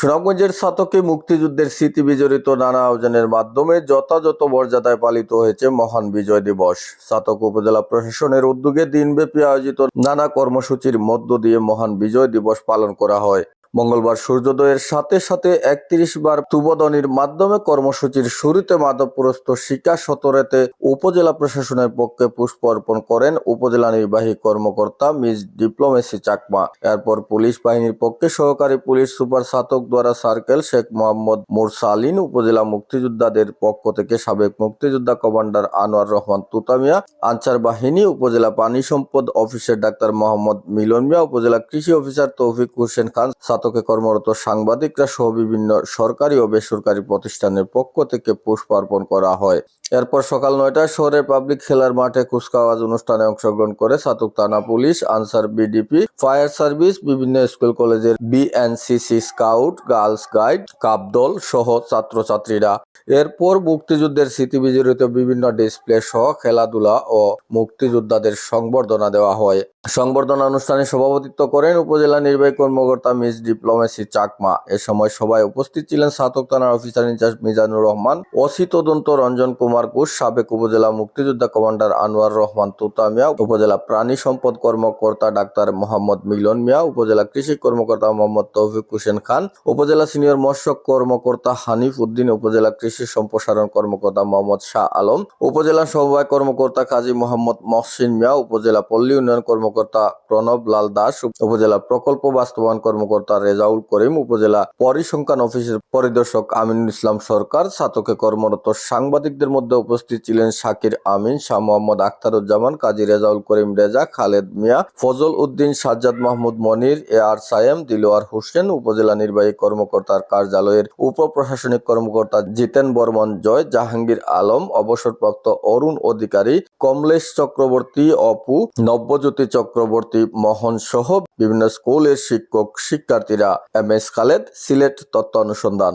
সুনামগঞ্জের শতকে মুক্তিযুদ্ধের স্মৃতি বিজড়িত নানা আয়োজনের মাধ্যমে যথাযথ মর্যাদায় পালিত হয়েছে মহান বিজয় দিবস। শতক উপজেলা প্রশাসনের উদ্যোগে দিনব্যাপী আয়োজিত নানা কর্মসূচির মধ্য দিয়ে মহান বিজয় দিবস পালন করা হয়। মঙ্গলবার সূর্যোদয়ের সাথে সাথে একত্রিশ বার তুবদনির মাধ্যমে কর্মসূচির শুরুতে মাধবপুরস্থ শিকা সতরেতে উপজেলা প্রশাসনের পক্ষে পুষ্প অর্পণ করেন উপজেলা নির্বাহী কর্মকর্তা মিস ডিপ্লোমেসি চাকমা। এরপর পুলিশ বাহিনীর পক্ষে সহকারী পুলিশ সুপার সাতক দ্বারা সার্কেল শেখ মোহাম্মদ মুরসালিন উপজেলা মুক্তিযোদ্ধাদের পক্ষ থেকে সাবেক মুক্তিযোদ্ধা কমান্ডার আনোয়ার রহমান তুতামিয়া, আনসার বাহিনী, উপজেলা পানি সম্পদ অফিসের ডাক্তার মোহাম্মদ মিলন মিয়া, উপজেলা কৃষি অফিসার তৌফিক হোসেন খান সাতকে কর্মরত সাংবাদিকরা সহ বিভিন্ন সরকারি ও বেসরকারি প্রতিষ্ঠানের পক্ষ থেকে পুষ্পার্পণ করা হয়। এরপর সকাল নয়টায় শহরের পাবলিক খেলার মাঠে কুচকাওয়াজ অনুষ্ঠানে অংশগ্রহণ করে সাতুক থানা police, Ansar VDP, fire service, বিভিন্ন স্কুল কলেজের বিএনসিসি স্কাউট, গার্লস গাইড কাপদল সহ ছাত্রছাত্রীরা। এরপর মুক্তিযুদ্ধের স্মৃতি বিজড়িত বিভিন্ন ডিসপ্লে সহ খেলাধুলা ও মুক্তিযোদ্ধাদের সংবর্ধনা দেওয়া হয়। সংবর্ধনা অনুষ্ঠানে সভাপতিত্ব করেন উপজেলা নির্বাহী কর্মকর্তা মিস ডিপ্লোমেসি চাকমা। এ সময় সভায় উপস্থিত ছিলেন সাতক থানার officer in charge Mizanur Rahman, OC তদন্ত রঞ্জন কুমার ঘোষ, সাবেক উপজেলা মুক্তিযোদ্ধা কমান্ডার আনোয়ার রহমান তুতা মিয়া উপজেলা প্রাণী সম্পদ কর্মকর্তা ডাক্তার মোহাম্মদ মিলন মিয়া, উপজেলা কৃষি কর্মকর্তা মোহাম্মদ তৌফিক হোসেন খান, উপজেলা সিনিয়র মৎস্য কর্মকর্তা হানিফ উদ্দিন, উপজেলা কৃষি সম্প্রসারণ কর্মকর্তা মোহাম্মদ শাহ আলম, উপজেলা সমবায় কর্মকর্তা কাজী মোহাম্মদ মহসিন মিয়া, উপজেলা পল্লী উন্নয়ন কর্মকর্তা প্রণব লাল দাস, উপজেলা প্রকল্প বাস্তবায়ন কর্মকর্তা রেজাউল করিম উপজেলা পরিসংখ্যান অফিসের পরিদর্শক আমিনুল ইসলাম সরকার সাতকে কর্মরত সাংবাদিকদের মধ্যে উপস্থিত ছিলেন শাকির আমিন, শাহ মোহাম্মদ আখতারুজ্জামান, কাজী রেজাউল করিম রেজা, খালেদ মিয়া, ফজল উদ্দিন, সাজ্জাদ মাহমুদ মনির, এ আর সায়েম দিলোয়ার হোসেন, উপজেলা নির্বাহী কর্মকর্তার কার্যালয়ের উপ প্রশাসনিক কর্মকর্তা জিতেন বর্মন জয়, জাহাঙ্গীর আলম, অবসরপ্রাপ্ত অরুণ অধিকারী কমলেশ চক্রবর্তী, অপু, নব্যজ্যোতি চক্রবর্তী, মোহন সহ বিভিন্ন স্কুলের শিক্ষক, শিক্ষার্থীরা এম এস খালেদ সিলেট তত্ত্ব অনুসন্ধান